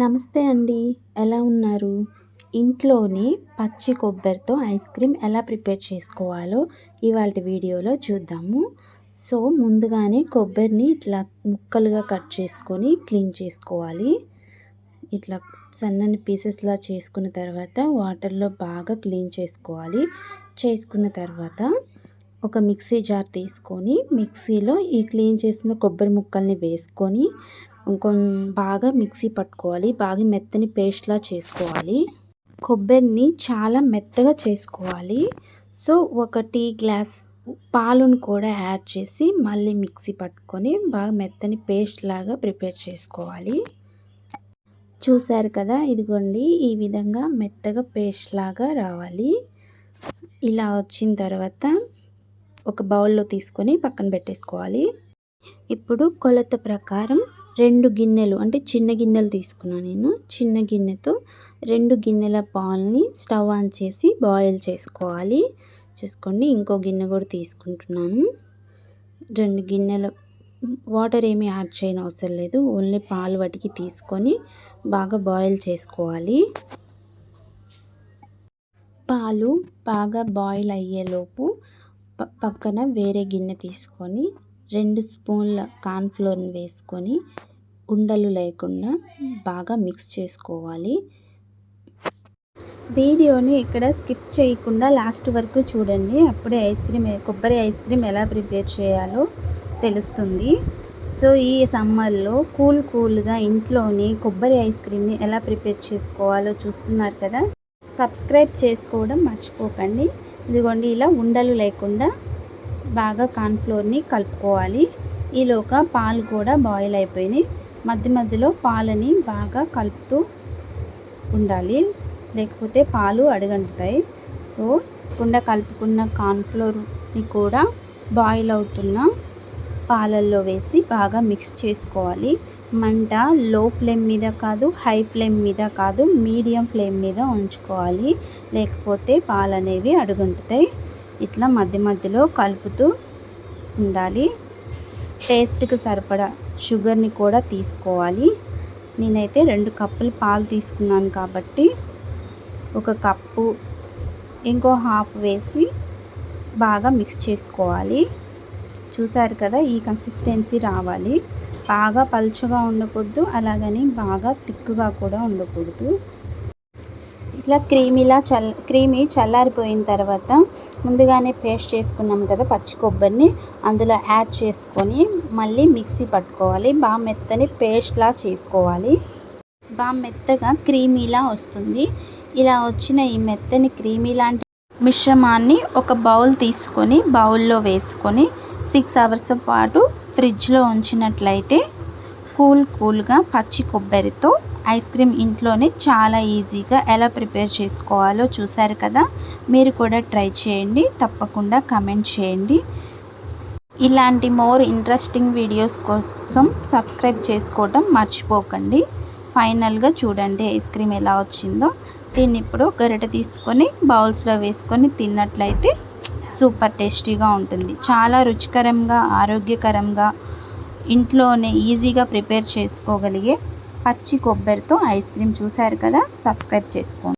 నమస్తే అండి. ఎలా ఉన్నారు? ఇంట్లోనే పచ్చి కొబ్బరితో ఐస్ క్రీమ్ ఎలా ప్రిపేర్ చేసుకోవాలో ఇవాళ వీడియోలో చూద్దాము. సో ముందుగానే కొబ్బరిని ఇట్లా ముక్కలుగా కట్ చేసుకొని క్లీన్ చేసుకోవాలి. ఇట్లా సన్నని పీసెస్లా చేసుకున్న తర్వాత వాటర్లో బాగా క్లీన్ చేసుకోవాలి. చేసుకున్న తర్వాత ఒక మిక్సీ జార్ తీసుకొని మిక్సీలో ఈ క్లీన్ చేసిన కొబ్బరి ముక్కల్ని వేసుకొని ఇంకొం బాగా మిక్సీ పట్టుకోవాలి. బాగా మెత్తని పేస్ట్లా చేసుకోవాలి. కొబ్బరిని చాలా మెత్తగా చేసుకోవాలి. సో ఒక టీ గ్లాస్ పాలును కూడా యాడ్ చేసి మళ్ళీ మిక్సీ పట్టుకొని బాగా మెత్తని పేస్ట్ లాగా ప్రిపేర్ చేసుకోవాలి. చూసారు కదా? ఇదిగోండి. ఈ విధంగా మెత్తగా పేస్ట్ లాగా రావాలి. ఇలా వచ్చిన తర్వాత ఒక బౌల్లో తీసుకొని పక్కన పెట్టేసుకోవాలి. ఇప్పుడు కొలత ప్రకారం రెండు గిన్నెలు అంటే చిన్న గిన్నెలు తీసుకున్నాను నేను. చిన్న గిన్నెతో రెండు గిన్నెల పాల్ని స్టవ్ ఆన్ చేసి బాయిల్ చేసుకోవాలి. చూసుకోండి ఇంకో గిన్నె కూడా తీసుకుంటున్నాను. రెండు గిన్నెల వాటర్ ఏమీ యాడ్ చేయని అవసరం లేదు. ఓన్లీ పాలు వాటికి తీసుకొని బాగా బాయిల్ చేసుకోవాలి. పాలు బాగా బాయిల్ అయ్యేలోపు పక్కన వేరే గిన్నె తీసుకొని రెండు స్పూన్ల కార్న్ఫ్లోర్ని వేసుకొని ఉండలు లేకుండా బాగా మిక్స్ చేసుకోవాలి. వీడియోని ఇక్కడ స్కిప్ చేయకుండా లాస్ట్ వరకు చూడండి. అప్పుడే ఐస్ క్రీమ్ కొబ్బరి ఐస్ క్రీమ్ ఎలా ప్రిపేర్ చేయాలో తెలుస్తుంది. సో ఈ సమ్మర్లో కూల్ కూల్గా ఇంట్లోని కొబ్బరి ఐస్ క్రీమ్ని ఎలా ప్రిపేర్ చేసుకోవాలో చూస్తున్నారు కదా? సబ్స్క్రైబ్ చేసుకోవడం మర్చిపోకండి. ఇదిగోండి ఇలా ఉండలు లేకుండా బాగా కార్న్ఫ్లోర్ని కలుపుకోవాలి. ఈలోగా పాలు కూడా బాయిల్ అయిపోయినాయి. మధ్య మధ్యలో పాలని బాగా కలుపుతూ ఉండాలి. లేకపోతే పాలు అడగంటుతాయి. సో కుండ కలుపుకున్న కార్న్ఫ్లోర్ని కూడా బాయిల్ అవుతున్న పాలల్లో వేసి బాగా మిక్స్ చేసుకోవాలి. మంట లో ఫ్లేమ్ మీద కాదు హై ఫ్లేమ్ మీద కాదు మీడియం ఫ్లేమ్ మీద ఉంచుకోవాలి. లేకపోతే పాలు అనేవి అడుగంటుతాయి. ఇట్లా మధ్య మధ్యలో కలుపుతూ ఉండాలి. టేస్ట్కి సరిపడా షుగర్ని కూడా తీసుకోవాలి. నేనైతే రెండు కప్పులు పాలు తీసుకున్నాను కాబట్టి ఒక కప్పు ఇంకో హాఫ్ వేసి బాగా మిక్స్ చేసుకోవాలి. చూసారు కదా ఈ కన్సిస్టెన్సీ రావాలి. బాగా పలుచగా ఉండకూడదు అలాగని బాగా తిక్కుగా కూడా ఉండకూడదు. ఇట్లా క్రీమీలా చల్ క్రీమీ చల్లారిపోయిన తర్వాత ముందుగానే పేస్ట్ చేసుకున్నాం కదా పచ్చి కొబ్బరిని అందులో యాడ్ చేసుకొని మళ్ళీ మిక్సీ పట్టుకోవాలి. బాగా మెత్తని పేస్ట్లా చేసుకోవాలి. బాగా మెత్తగా క్రీమీలా వస్తుంది. ఇలా వచ్చిన ఈ మెత్తని క్రీమీ లాంటి మిశ్రమాన్ని ఒక బౌల్ తీసుకొని బౌల్లో వేసుకొని సిక్స్ అవర్స్ పాటు ఫ్రిడ్జ్లో ఉంచినట్లయితే కూల్ కూల్గా పచ్చి కొబ్బరితో ఐస్ క్రీమ్ ఇంట్లోనే చాలా ఈజీగా ఎలా ప్రిపేర్ చేసుకోవాలో చూసారు కదా? మీరు కూడా ట్రై చేయండి తప్పకుండా కమెంట్ చేయండి. ఇలాంటి మోర్ ఇంట్రెస్టింగ్ వీడియోస్ కోసం సబ్స్క్రైబ్ చేసుకోవటం మర్చిపోకండి. ఫైనల్గా చూడండి ఐస్ క్రీమ్ ఎలా వచ్చిందో. దీన్ని ఇప్పుడు గరిట తీసుకొని బౌల్స్లో వేసుకొని తిన్నట్లయితే సూపర్ టేస్టీగా ఉంటుంది. చాలా రుచికరంగా ఆరోగ్యకరంగా ఇంట్లోనే ఈజీగా ప్రిపేర్ చేసుకోగలిగే పచ్చి కొబ్బరితో ఐస్ క్రీమ్ చూశారు కదా? సబ్స్క్రైబ్ చేసుకోండి.